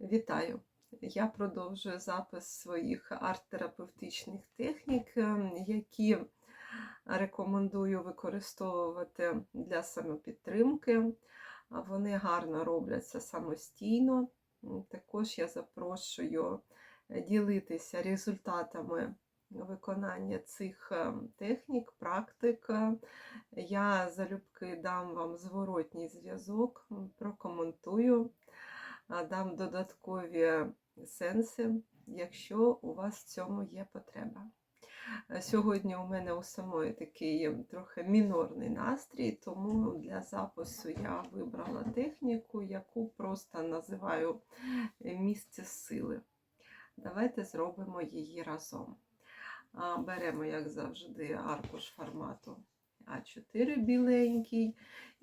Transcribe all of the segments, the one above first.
Вітаю! Я продовжую запис своїх арт-терапевтичних технік, ем, які рекомендую використовувати для самопідтримки. Вони гарно робляться самостійно. Також я запрошую ділитися результатами виконання цих ем, технік, практик. Я залюбки дам вам зворотній зв'язок, прокоментую дам додаткові сенси, якщо у вас в цьому є потреба. Е, Сьогодні у мене у самої такий трохи мінорний настрій, тому для запису я вибрала техніку, яку просто називаю е, місце сили. Давайте зробимо її разом. Беремо, як завжди, аркуш формату А4 біленький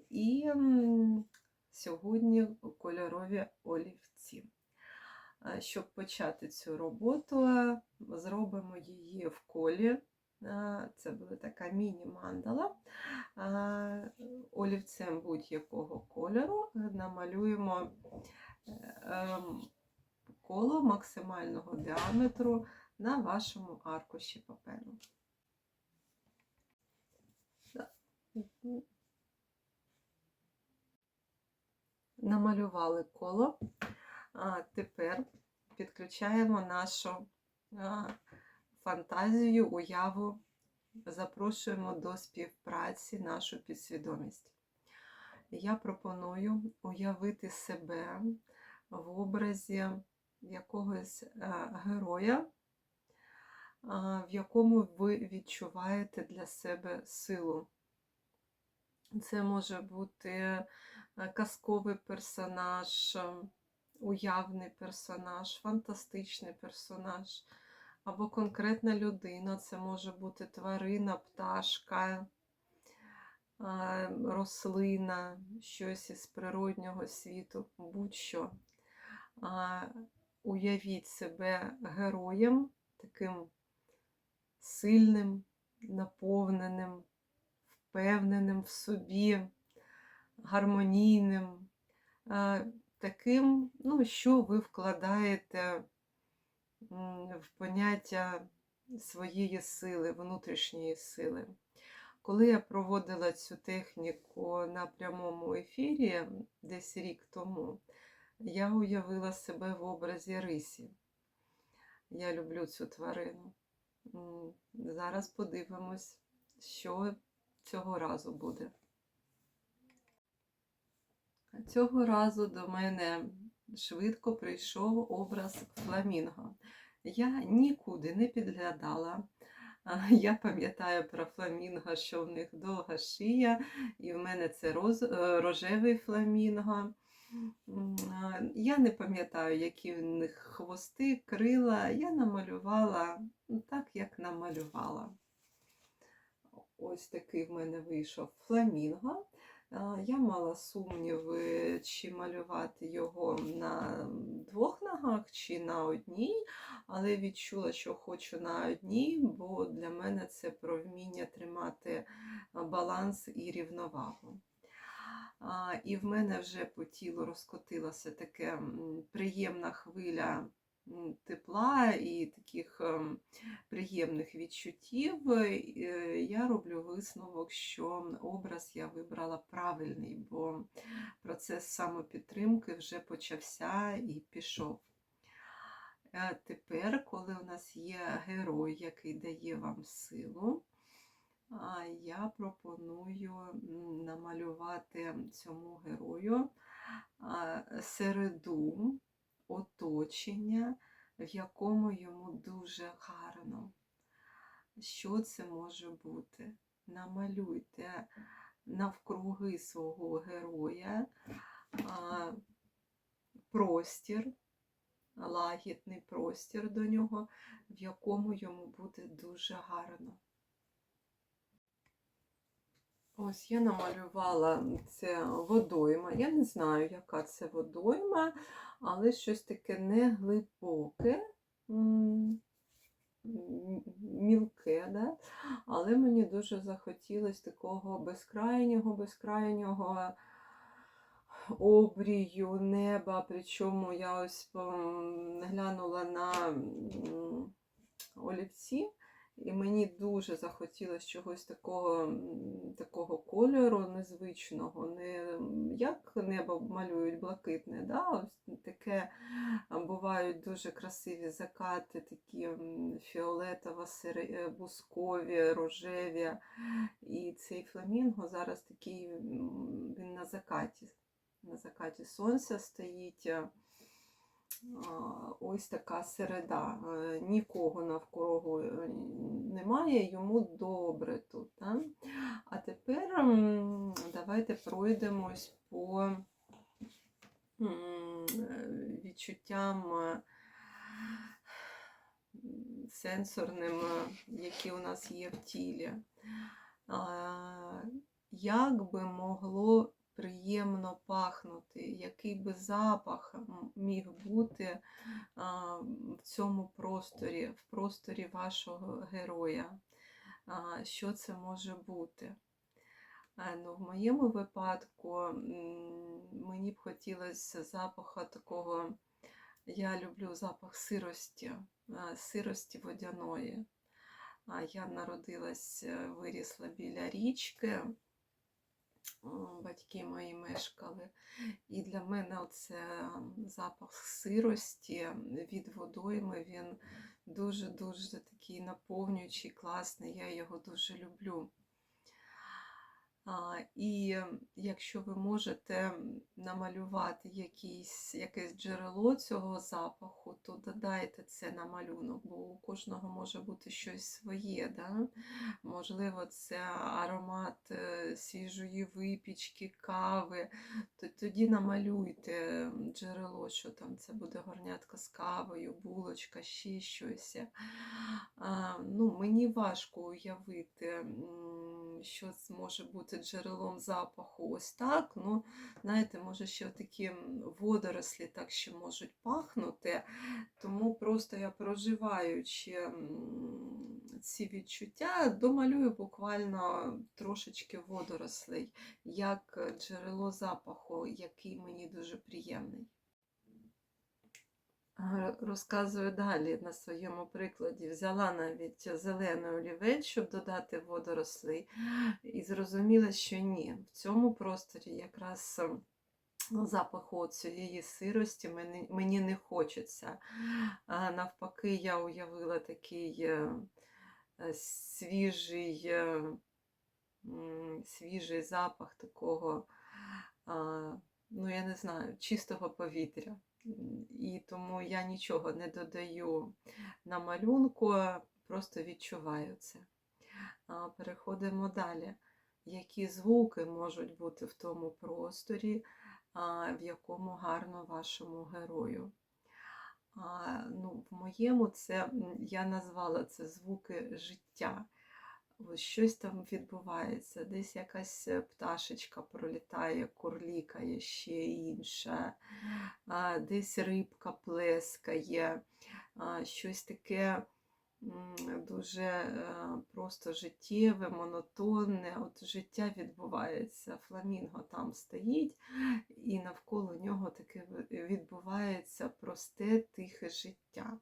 і сьогодні кольорові олівці. Щоб почати цю роботу, зробимо її в колі. Це буде така міні-мандала. Олівцем будь-якого кольору намалюємо е, ем, коло максимального діаметру на вашому аркуші паперу. Да. Намалювали коло. А тепер підключаємо нашу фантазію, уяву, запрошуємо до співпраці нашу підсвідомість. Я пропоную уявити себе в образі якогось героя, в якому ви відчуваєте для себе силу. Це може бути казковий персонаж, е, уявний персонаж, фантастичний персонаж, або конкретна людина, це може бути тварина, пташка, е, рослина, щось із природнього світу, будь-що. Уявіть себе героєм, таким сильним, наповненим, впевненим в собі, гармонійним, е, таким, ну, що ви вкладаєте в поняття своєї сили, внутрішньої сили. Коли я проводила цю техніку на прямому ефірі десь рік тому, я уявила себе в образі рисі. Я люблю цю тварину. Зараз подивимось, що цього разу буде. Цього разу до мене швидко прийшов образ фламінго. Я нікуди не підглядала. Я пам'ятаю про фламінго, що в них довга шия, і в мене це роз, е, рожевий фламінго. Я не пам'ятаю, які в них хвости, крила. Я намалювала ну, так, як намалювала. Ось такий в мене вийшов фламінго. Я мала сумніви, чи малювати його на двох ногах, чи на одній, але відчула, що хочу на одній, бо для мене це про вміння тримати баланс і рівновагу. І в мене вже по тілу розкотилася така приємна хвиля тепла і таких ем, приємних відчуттів. Е, Я роблю висновок, що образ я вибрала правильний, бо процес самопідтримки вже почався і пішов. Е, Тепер, коли у нас є герой, який дає вам силу, я пропоную намалювати цьому герою середу, оточення, в якому йому дуже гарно. Що це може бути? Намалюйте навкруги свого героя а, простір, лагідний простір до нього, в якому йому буде дуже гарно. Ось я намалювала це водойма. Я не знаю, яка це водойма, але щось таке неглибоке, мілке, да? але мені дуже захотілося такого безкрайнього, безкрайнього обрію неба. Причому я ось глянула на олівці, і мені дуже захотілося чогось такого, такого кольору незвичного, не як небо малюють блакитне. Да? Ось таке бувають дуже красиві закати, такі м, фіолетово-бускові, рожеві. І цей фламінго зараз такий він на закаті. На закаті сонця стоїть. Ось така середа. е, Нікого навколо е, немає, йому добре тут. Да? А тепер давайте пройдемось по відчуттям е, сенсорним, які у нас є в тілі. Як би могло приємно пахнути, який би запах міг бути в цьому просторі, в просторі вашого героя? Що це може бути? Ну, в моєму випадку мені б хотілося запаха такого, я люблю запах сирості, сирості водяної. Я народилась, е, вирісла біля річки, батьки мої мешкали. І для мене це запах сирості від водойми, він дуже-дуже такий наповнюючий, класний, я його дуже люблю. І якщо ви можете намалювати якийсь, якесь джерело цього запаху, то додайте це на малюнок, бо у кожного може бути щось своє. Да? Можливо, це аромат е, свіжої випічки, кави. То тоді намалюйте джерело, що там це буде горнятка з кавою, булочка, ще щось. Ну, мені важко уявити, що може бути джерелом запаху. Ось так. Ну, знаєте, може, ще такі водорослі так ще можуть пахнути. Тому просто я проживаючи ці відчуття, домалюю буквально трошечки водорослей, як джерело запаху, який мені дуже приємний. Розказую далі на своєму прикладі. Взяла навіть зелений олівець, щоб додати водорослей, і зрозуміла, що ні. В цьому просторі якраз ем, запаху цієї сирості мені, мені не хочеться. А навпаки, я уявила такий е, е, свіжий, е, свіжий запах такого, ну я не знаю, чистого повітря. І тому я нічого не додаю на малюнку, просто відчуваю це. Переходимо далі. Які звуки можуть бути в тому просторі, в якому гарно вашому герою? Ну, в моєму це я назвала це звуки життя. Ось щось там відбувається, десь якась е, пташечка пролітає, курлікає ще інша, десь рибка плескає, щось таке дуже е, просто життєве, монотонне. От життя відбувається. Фламінго там стоїть, і навколо нього таке відбувається просте, тихе життя.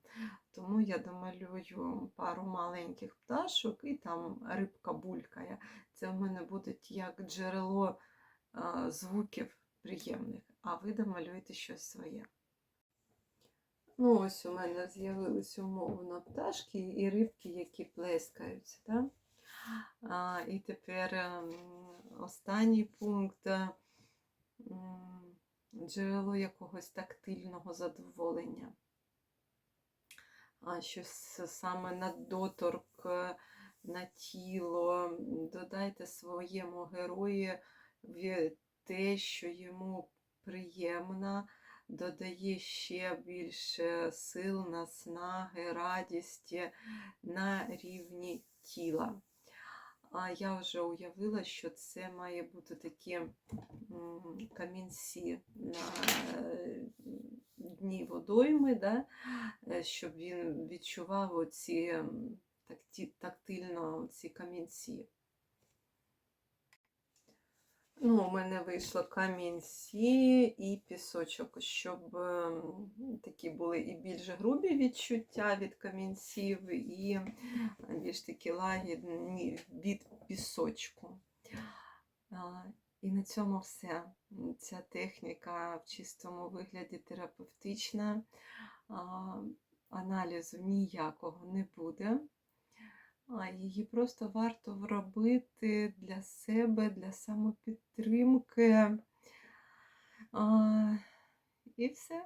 Тому я домалюю пару маленьких пташок і там рибка булькає. Це в мене буде як джерело звуків приємних, а ви домалюєте щось своє. Ну, ось у мене з'явились умовно пташки і рибки, які плескаються. Да? А, і тепер ем, останній пункт е, джерело якогось тактильного задоволення. А щось саме на доторк, е, на тіло. Додайте своєму герої те, що йому приємно, додає ще більше сил, наснаги, радісті на рівні тіла. А я вже уявила, що це має бути такі камінці на е, дні водойми, да? е, щоб він відчував оці такті, тактильно ці камінці. Ну, у мене вийшло камінці і пісочок, щоб ем, такі були і більш грубі відчуття від камінців, і більш такі лагідні від пісочку. І на цьому все. Ця техніка в чистому вигляді терапевтична. Аналізу ніякого не буде. А її просто варто робити для себе, для самопідтримки. А, і все.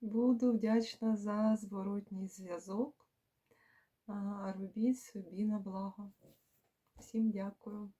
Буду вдячна за зворотній зв'язок. Робіть собі на благо. Всім дякую.